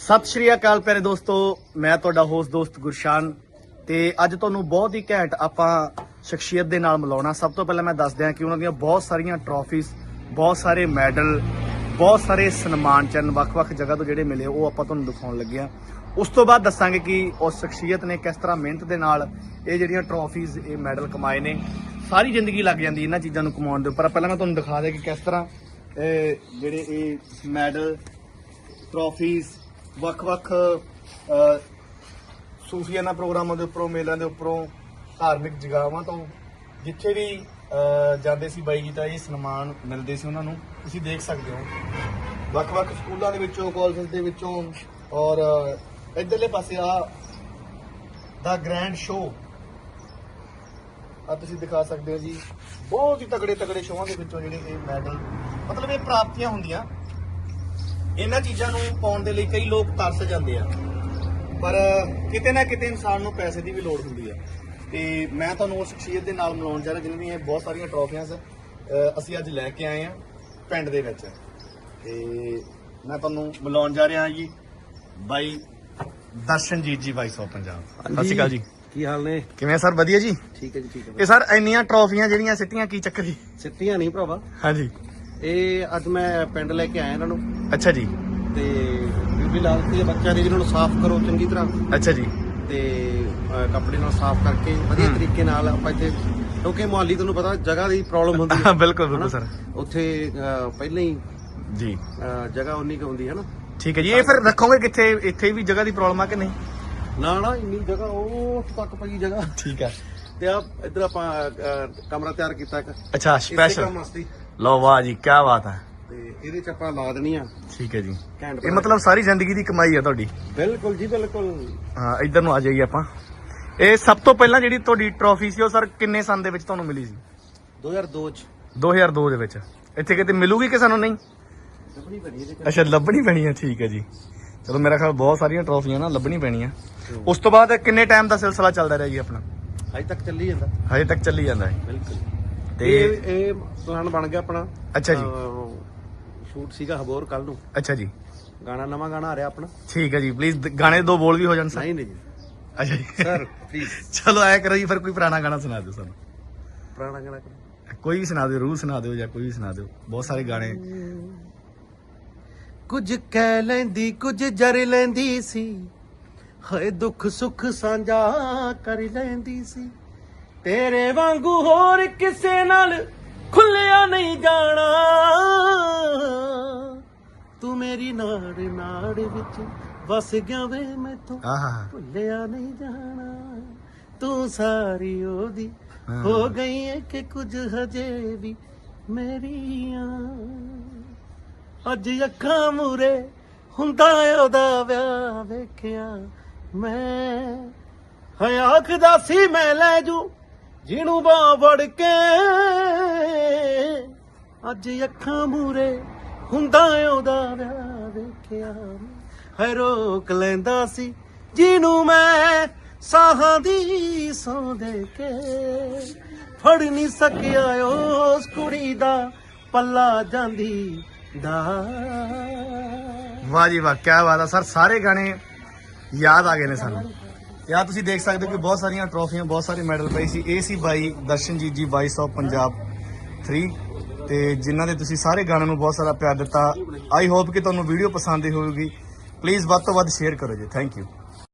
ਸਤਿ ਸ਼੍ਰੀ ਅਕਾਲ ਪਿਆਰੇ ਦੋਸਤੋ, ਮੈਂ ਤੁਹਾਡਾ ਹੋਸਟ ਦੋਸਤ ਗੁਰਸ਼ਾਨ ਤੇ ਅੱਜ ਤੁਹਾਨੂੰ ਬਹੁਤ ਹੀ ਘੈਂਟ ਆਪਾਂ ਸ਼ਖਸੀਅਤ ਦੇ ਨਾਲ ਮਿਲਾਉਣਾ। ਸਭ ਤੋਂ ਪਹਿਲਾਂ ਮੈਂ ਦੱਸ ਦਿਆਂ ਕਿ ਉਹਨਾਂ ਦੀਆਂ ਬਹੁਤ ਸਾਰੀਆਂ ਟਰੋਫੀਜ਼ ਬਹੁਤ ਸਾਰੇ ਮੈਡਲ ਬਹੁਤ ਸਾਰੇ ਸਨਮਾਨ ਚੰਨ ਵੱਖ-ਵੱਖ ਜਗ੍ਹਾ ਤੋਂ ਜਿਹੜੇ ਮਿਲੇ, ਉਹ ਆਪਾਂ ਤੁਹਾਨੂੰ ਦਿਖਾਉਣ ਲੱਗੇ ਆ ਉਸ ਤੋਂ ਬਾਅਦ ਦੱਸਾਂਗੇ ਕਿ ਉਸ ਸ਼ਖਸੀਅਤ ਨੇ ਕਿਸ ਤਰ੍ਹਾਂ ਮਿਹਨਤ ਦੇ ਨਾਲ ਇਹ ਜਿਹੜੀਆਂ ਟਰੋਫੀਜ਼ ਇਹ ਮੈਡਲ ਕਮਾਏ ਨੇ। ਸਾਰੀ ਜ਼ਿੰਦਗੀ ਲੱਗ ਜਾਂਦੀ ਇਹਨਾਂ ਚੀਜ਼ਾਂ ਨੂੰ ਕਮਾਉਣ ਦੇ ਉੱਪਰ। ਪਹਿਲਾਂ ਮੈਂ ਤੁਹਾਨੂੰ ਦਿਖਾ ਦੇ ਕਿ ਕਿਸ ਤਰ੍ਹਾਂ ਜਿਹੜੇ ਇਹ ਮੈਡਲ ਟਰੋਫੀਜ਼ ਵੱਖ-ਵੱਖ ਅ, ਸੂਫੀਆਨਾ ਪ੍ਰੋਗਰਾਮਾਂ ਦੇ ਉੱਪਰੋਂ ਮੇਲਿਆਂ ਦੇ ਉੱਪਰੋਂ ਧਾਰਮਿਕ ਜਗਾਵਾਂ ਤੋਂ ਜਿੱਥੇ ਵੀ ਜਾਂਦੇ ਸੀ ਬਾਈ ਜੀ ਤਾਂ ਇਹ ਸਨਮਾਨ ਮਿਲਦੇ ਸੀ ਉਹਨਾਂ ਨੂੰ। ਤੁਸੀਂ ਦੇਖ ਸਕਦੇ ਹੋ। ਵੱਖ-ਵੱਖ ਸਕੂਲਾਂ ਦੇ ਵਿੱਚੋਂ ਕਾਲਜਾਂ ਦੇ ਵਿੱਚੋਂ ਔਰ ਅ, ਇੱਧਰਲੇ ਪਾਸੇ ਆ ਦਾ ਗ੍ਰੈਂਡ ਸ਼ੋਅ। ਆ ਤੁਸੀਂ ਦਿਖਾ ਸਕਦੇ ਹੋ ਜੀ। ਬਹੁਤ ਹੀ ਤਗੜੇ ਤਗੜੇ ਸ਼ੋਆਂ ਦੇ ਵਿੱਚੋਂ ਜਿਹੜੇ ਇਹ ਮੈਡਲ ਮਤਲਬ ਇਹ ਪ੍ਰਾਪਤੀਆਂ ਹੁੰਦੀਆਂ। ਇਹਨਾਂ ਚੀਜ਼ਾਂ ਨੂੰ ਪਾਉਣ ਦੇ ਲਈ ਕਈ ਲੋਕ ਤਰਸ ਜਾਂਦੇ ਆ। ਪਰ ਕਿਤੇ ਨਾ ਕਿਤੇ ਇਨਸਾਨ ਨੂੰ ਪੈਸੇ ਦੀ ਵੀ ਲੋੜ ਹੁੰਦੀ ਆ। ਤੇ ਮੈਂ ਤੁਹਾਨੂੰ ਉਸ ਸ਼ਖਸੀਅਤ ਦੇ ਨਾਲ ਮਿਲਾਉਣ ਜਾ ਰਿਹਾ ਜਿਨ੍ਹਾਂ ਦੀਆਂ ਬਹੁਤ ਸਾਰੀਆਂ ਟਰੋਫੀਆਂ ਅਸੀਂ ਅੱਜ ਲੈ ਕੇ ਆਏ ਆ ਪਿੰਡ ਦੇ ਵਿੱਚ। ਤੇ ਮੈਂ ਤੁਹਾਨੂੰ ਮਿਲਾਉਣ ਜਾ ਰਿਹਾ ਜੀ ਬਾਈ ਦਰਸ਼ਨਜੀਤ ਜੀ ਵਾਈਸ ਆਫ ਪੰਜਾਬ ਸਤਿ ਸ਼੍ਰੀ ਅਕਾਲ ਜੀ। ਕੀ ਹਾਲ ਨੇ? ਕਿਵੇਂ ਸਰ? ਵਧੀਆ ਜੀ? ਠੀਕ ਹੈ ਜੀ ਠੀਕ ਹੈ। ਇਹ ਸਰ ਇੰਨੀਆਂ ਟਰੋਫੀਆਂ ਜਿਹੜੀਆਂ ਸਿੱਟੀਆਂ ਕੀ ਚੱਕਰ ਜੀ? ਸਿੱਟੀਆਂ ਨਹੀਂ ਭਰਾਵਾ। ਹਾਂਜੀ। ਇਹ ਅੱਜ ਮੈਂ ਪਿੰਡ ਲੈ ਕੇ ਆਇਆ ਇਹਨਾਂ ਨੂੰ। ਅੱਛਾ ਜੀ। ਤੇ ਬੀਬੀ ਲਾਲ ਤੇ ਬੱਚਿਆਂ ਦੇ ਜਿਹਨਾਂ ਨੂੰ ਸਾਫ਼ ਕਰੋ ਚੰਗੀ ਤਰ੍ਹਾਂ। ਅੱਛਾ ਜੀ। ਤੇ ਅਹ, ਕੱਪੜੇ ਨਾਲ ਸਾਫ਼ ਕਰਕੇ ਵਧੀਆ। ਤਰੀਕੇ ਨਾਲ ਆਪਾਂ ਇੱਥੇ ਕਿਉਂਕਿ ਮੁਹਾਲੀ ਤੁਹਾਨੂੰ ਪਤਾ ਜਗ੍ਹਾ ਦੀ ਪ੍ਰੋਬਲਮ ਹੁੰਦੀ ਹੈ। ਬਿਲਕੁਲ ਬਿਲਕੁਲ ਹਨਾ? ਸਰ। ਉੱਥੇ ਅਹ, ਪਹਿਲਾਂ ਹੀ ਜੀ। ਅਹ, ਜਗ੍ਹਾ ਉਨੀ ਕੁ ਹੁੰਦੀ ਹੈ ਨਾ। ਠੀਕ ਹੈ ਜੀ ਇਹ ਫਿਰ ਰੱਖੋਗੇ ਕਿੱਥੇ? ਇੱਥੇ ਵੀ ਜਗ੍ਹਾ ਦੀ ਪ੍ਰੋਬਲਮ ਆ ਕਿ ਨਹੀਂ? ਨਾ ਨਾ ਇੰਨੀ ਜਗ੍ਹਾ ਉਹ ਤੱਕ ਪਈ ਜਗ੍ਹਾ। ਠੀਕ ਹੈ ਤੇ ਆ ਇੱਧਰ ਆਪਾਂ ਅਹ, ਕਮਰਾ ਤਿਆਰ ਕੀਤਾ ਇੱਕ। ਅੱਛਾ ਇਸੇ ਸਪੈਸ਼ਲ ਕੰਮ ਵਾਸਤੇ। ਲਓ ਵਾਹ ਜੀ ਕੀ ਬਾਤ ਹੈ ਤੇ ਇਹਦੇ ਚ ਆਪਾਂ ਲਾ ਦੇਣੀ ਆ ਠੀਕ ਹੈ ਜੀ। ਘੈਂਟ ਇਹ ਮਤਲਬ ਸਾਰੀ ਜ਼ਿੰਦਗੀ ਦੀ ਕਮਾਈ ਆ ਤੁਹਾਡੀ? ਬਿਲਕੁਲ ਜੀ ਬਿਲਕੁਲ। ਹਾਂ ਇੱਧਰ ਨੂੰ ਆ ਜਾਈਏ ਆਪਾਂ। ਇਹ ਸਭ ਤੋਂ ਪਹਿਲਾਂ ਜਿਹੜੀ ਤੁਹਾਡੀ ਟਰੋਫੀ ਸੀ ਉਹ ਸਰ ਕਿੰਨੇ ਸਾਲ ਦੇ ਵਿੱਚ ਤੁਹਾਨੂੰ ਮਿਲੀ ਸੀ? 2002 ਚ। 2002 ਦੇ ਵਿੱਚ। ਇੱਥੇ ਕਿਤੇ ਮਿਲੂਗੀ ਕਿ ਸਾਨੂੰ ਨਹੀਂ? ਲੱਭਣੀ ਬਣੀ ਇਹਦੇ ਅੱਛਾ ਲੱਭਣੀ ਪੈਣੀ ਹੈ ਠੀਕ ਹੈ ਜੀ। ਚਲੋ ਮੇਰਾ ਖਿਆਲ ਬਹੁਤ ਸਾਰੀਆਂ ਟਰੋਫੀਆਂ ਨਾ ਲੱਭਣੀ ਪੈਣੀਆਂ ਉਸ ਤੋਂ ਬਾਅਦ ਕਿੰਨੇ ਟਾਈਮ ਦਾ ਸਿਲਸਿਲਾ ਚੱਲਦਾ ਰਿਹਾ ਜੀ ਆਪਣਾ? ਅੱਜ ਤੱਕ ਚੱਲੀ ਜਾਂਦਾ। ਹਜੇ ਤੱਕ ਚੱਲੀ ਜਾਂਦਾ ਹੈ। ਬਿਲਕੁਲ। ਤੇ ਇਹ ਇਹ ਪਲਾਨ ਬਣ ਗਿਆ ਆਪਣਾ। ਅੱਛਾ ਜੀ। ਸ਼ੂਟ ਸੀਗਾ ਹਬੋਰ ਕੱਲ ਨੂੰ। ਅੱਛਾ ਜੀ। ਗਾਣਾ ਨਵਾਂ ਗਾਣਾ ਆ ਰਿਹਾ ਆਪਣਾ। ਠੀਕ ਹੈ ਜੀ ਪਲੀਜ਼ ਗਾਣੇ ਦੇ ਬੋਲ ਵੀ ਹੋ ਜਾਣ ਸਰ। ਨਹੀਂ ਨਹੀਂ ਜੀ। ਅੱਛਾ ਜੀ। ਸਰ ਪਲੀਜ਼ ਚਲੋ ਆਇਆ ਕਰੋ ਜੀ ਫਿਰ ਕੋਈ ਪੁਰਾਣਾ ਗਾਣਾ ਸੁਣਾ ਦਿਓ ਸਾਨੂੰ। ਪੁਰਾਣਾ ਗਾਣਾ। ਕੋਈ ਵੀ ਸੁਣਾ ਦਿਓ ਰੂਹ ਸੁਣਾ ਦਿਓ ਜਾਂ ਕੋਈ ਵੀ ਸੁਣਾ ਦਿਓ। ਬਹੁਤ ਸਾਰੇ ਗਾਣੇ। ਕੁਝ ਕਹਿ ਲੈਂਦੀ ਕੁਝ ਜਰ ਲੈਂਦੀ ਸੀ। ਹਏ ਦੁੱਖ ਸੁੱਖ ਸਾਂਝਾ ਕਰ ਲੈਂਦੀ ਸੀ। ਤੇਰੇ ਵਾਂਗੂ ਹੋਰ ਕਿਸੇ ਨਾਲ ਖੁੱਲਿਆ ਨਹੀਂ ਜਾਣਾ। ਤੂੰ ਮੇਰੀ ਨਾੜ ਨਾੜ ਵਿੱਚ ਵਸ ਗਿਆ ਵੇ ਮੈਥੋਂ। ਆਹਾ ਭੁੱਲਿਆ ਨਹੀਂ ਜਾਣਾ। ਤੂੰ ਸਾਰੀ ਉਹਦੀ ਹਾਂ। ਗਈ ਹੈ ਕਿ ਕੁਝ ਹਜੇ ਵੀ ਮੇਰੀਆਂ। ਅੱਜ ਅੱਖਾਂ ਮੂਰੇ ਹੁੰਦਾ ਉਹਦਾ ਵਿਆਹ ਵੇਖਿਆ ਮੈਂ। ਹੈ ਆਖਦਾ ਸੀ ਮੈਂ ਲੈ ਜੂ ਜਿਹਨੂੰ ਬਾਹ ਵੜ ਕੇ। ਅੱਜ ਅੱਖਾਂ ਮੂਰੇ ਹੁੰਦਾ ਉਹਦਾ ਵਿਆਹ ਵੇਖਿਆ ਹੈ ਰੋਕ ਲੈਂਦਾ ਸੀ ਜਿਹਨੂੰ ਮੈਂ ਸਾਹਾਂ ਦੀ ਸੌਂ ਦੇ ਕੇ। ਫੜ ਨਹੀਂ ਸਕਿਆ ਉਸ ਕੁੜੀ ਦਾ ਪੱਲਾ ਜਾਂਦੀ ਦਾ। ਵਾਹ ਜੀ ਵਾਹ, ਕਿਆ ਬਾਤ ਆ ਸਰ, ਸਾਰੇ ਗਾਣੇ ਯਾਦ ਆ ਗਏ ਨੇ ਸਾਨੂੰ। ਤੇ ਤੁਸੀਂ ਦੇਖ ਸਕਦੇ ਹੋ ਕਿ ਬਹੁਤ ਸਾਰੀਆਂ ਟਰੋਫੀਆਂ ਬਹੁਤ ਸਾਰੇ ਮੈਡਲ ਪਏ ਸੀ। ਇਹ ਸੀ ਬਾਈ, ਦਰਸ਼ਨਜੀਤ ਜੀ ਵਾਈਸ ਆਫ ਪੰਜਾਬ 3 ਤੇ ਜਿਨ੍ਹਾਂ ਦੇ ਤੁਸੀਂ ਸਾਰੇ ਗਾਣਿਆਂ ਨੂੰ ਬਹੁਤ ਸਾਰਾ ਪਿਆਰ ਦਿੱਤਾ। ਆਈ ਹੋਪ ਕਿ ਤੁਹਾਨੂੰ ਵੀਡੀਓ ਪਸੰਦ ਆਈ ਹੋਵੇਗੀ। ਪਲੀਜ਼ ਵੱਧ ਤੋਂ ਵੱਧ ਸ਼ੇਅਰ ਕਰੋ ਜੀ। Thank you